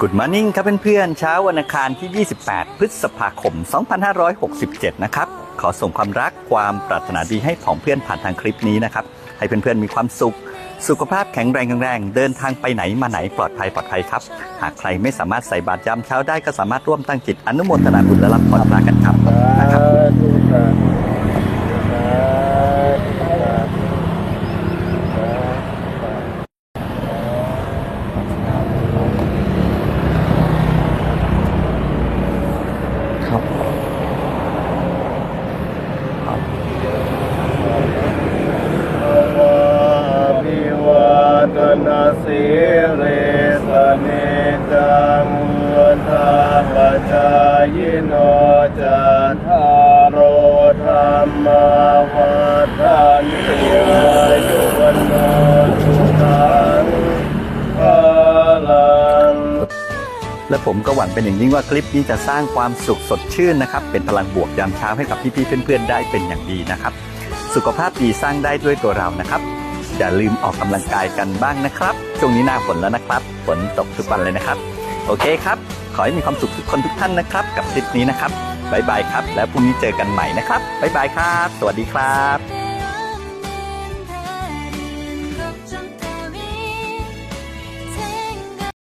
Good Morning ครับเพื่อนๆเช้าวันอังคารที่ 28 พฤษภาคม 2567 นะครับ ขอส่งความรักความปรารถนาดีให้ผองเพื่อนผ่านทางคลิปนี้นะครับ ให้เพื่อนๆมีความสุข สุขภาพแข็งแรงแรง เดินทางไปไหนมาไหนปลอดภัยปลอดภัยครับ หากใครไม่สามารถใส่บาตรยามเช้าได้ก็สามารถร่วมตั้งจิตอนุโมทนาบุญและรับพรพระกันครับนะครับ ภิวา ตนาสีเรสเนจังวุธาปจายโนจัตตารโอธรรมวัฏันติอายุวันโนสุขังพลังและผมก็หวังเป็นอย่างยิ่งว่าคลิปนี้จะสร้างความสุขสดชื่นนะครับ เป็นพลังบวกยามเช้าให้กับพี่ๆเพื่อนๆได้เป็นอย่างดีนะครับ สุขภาพดีสร้างได้ด้วยตัวเรานะครับ อย่าลืมออกกำลังกายกันบ้างนะครับ ช่วงนี้หน้าฝนแล้วนะครับ ฝนตกทุกวันเลยนะครับ โอเคครับ ขอให้มีความสุขทุกคนทุกท่านนะครับ กับคลิปนี้นะครับบายบายครับ แล้วพรุ่งนี้เจอกันใหม่นะครับบายบายครับ สวัสดีครับ